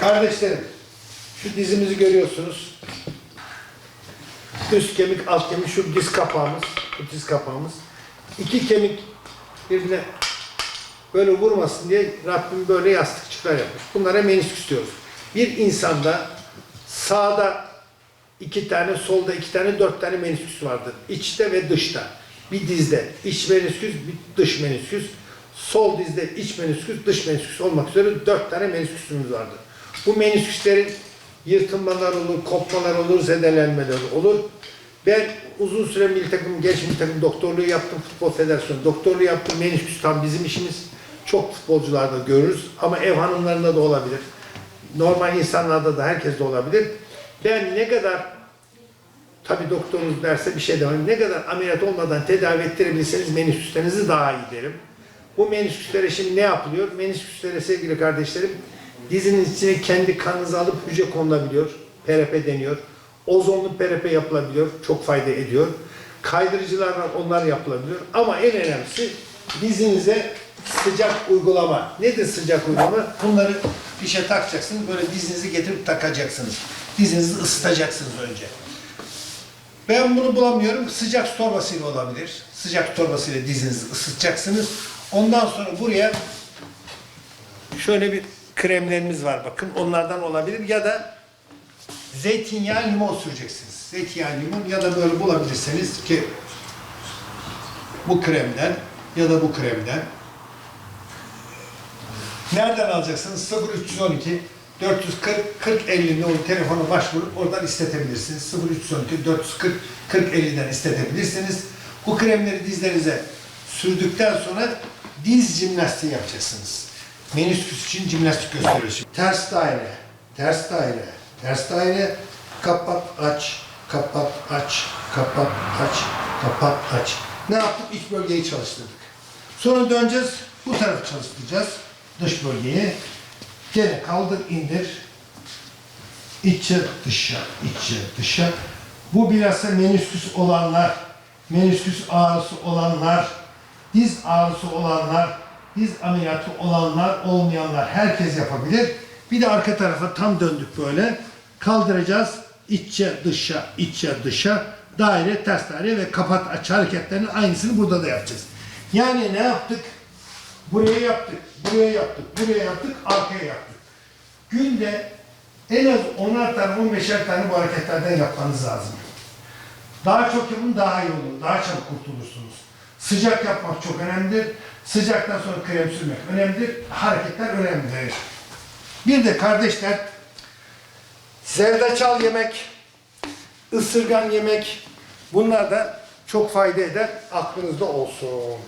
Kardeşlerim, şu dizimizi görüyorsunuz. Üst kemik, alt kemik, şu diz kapağımız, bu diz kapağımız. İki kemik birbirine böyle vurmasın diye Rabbim böyle yastıkçıklar yapmış. Bunlara menisküs diyoruz. Bir insanda sağda iki tane, solda iki tane, dört tane menisküs vardır. İçte ve dışta. Bir dizde iç menisküs, bir dış menisküs. Sol dizde iç menisküs, dış menisküs olmak üzere dört tane menisküsümüz vardır. Bu menisküslerin yırtılmalar olur, kopmalar olur, zedelenmeler olur. Ben uzun süre milli takım, genç milli takım doktorluğu yaptım, futbol federasyonu doktorluğu yaptım. Menisküs tam bizim işimiz. Çok futbolcularda görürüz ama ev hanımlarında da olabilir. Normal insanlarda da herkes de olabilir. Ben ne kadar tabi doktorunuz derse bir şey demem. Ne kadar ameliyat olmadan tedavi ettirebilirseniz menisküslerinizi daha iyi derim. Bu menisküslere şimdi ne yapılıyor? Menisküslere sevgili kardeşlerim dizinin içine kendi kanınızı alıp hücre konulabiliyor. PRP deniyor. Ozonlu PRP yapılabiliyor. Çok fayda ediyor. Kaydırıcılar var onlar yapılabiliyor. Ama en önemlisi dizinize sıcak uygulama. Nedir sıcak uygulama? Bunları fişe takacaksınız. Böyle dizinizi getirip takacaksınız. Dizinizi ısıtacaksınız önce. Ben bunu bulamıyorum. Sıcak su torbasıyla olabilir. Sıcak torbasıyla dizinizi ısıtacaksınız. Ondan sonra buraya şöyle bir kremlerimiz var bakın. Onlardan olabilir ya da zeytinyağı limon süreceksiniz. Zeytinyağı limon ya da böyle bulabilirseniz ki bu kremden ya da bu kremden Nereden alacaksınız? 0312 440 40 50 nolu telefona başvurup oradan istetebilirsiniz. 0312 440 40 50'den istetebilirsiniz. Bu kremleri dizlerinize sürdükten sonra diz jimnastiği yapacaksınız. Menisküs için jimnastik gösteriyoruz. Ters daire, ters daire, ters daire, kapat, aç, kapat, aç, kapat, aç, kapat, aç. Ne yaptık? İç bölgeyi çalıştırdık. Sonra döneceğiz, bu tarafı çalıştıracağız. Dış bölgeyi. Gene kaldır, indir. İçe, dışa, içe, dışa. Bu bilhassa menisküs olanlar, menisküs ağrısı olanlar, diz ağrısı olanlar, diz ameliyatı olanlar, olmayanlar herkes yapabilir. Bir de arka tarafa tam döndük böyle. Kaldıracağız. İçe, dışa, içe, dışa. Daire, ters daire ve kapat aç hareketlerinin aynısını burada da yapacağız. Yani ne yaptık? Buraya yaptık, buraya yaptık, buraya yaptık, arkaya yaptık. Günde en az 10'ar tane, 15'er tane bu hareketlerden yapmanız lazım. Daha çok yapın daha iyi olur, daha çabuk kurtulursunuz. Sıcak yapmak çok önemlidir. Sıcaktan sonra krem sürmek önemlidir. Hareketler önemlidir. Bir de kardeşler, zerdeçal yemek, ısırgan yemek bunlar da çok fayda eder. Aklınızda olsun.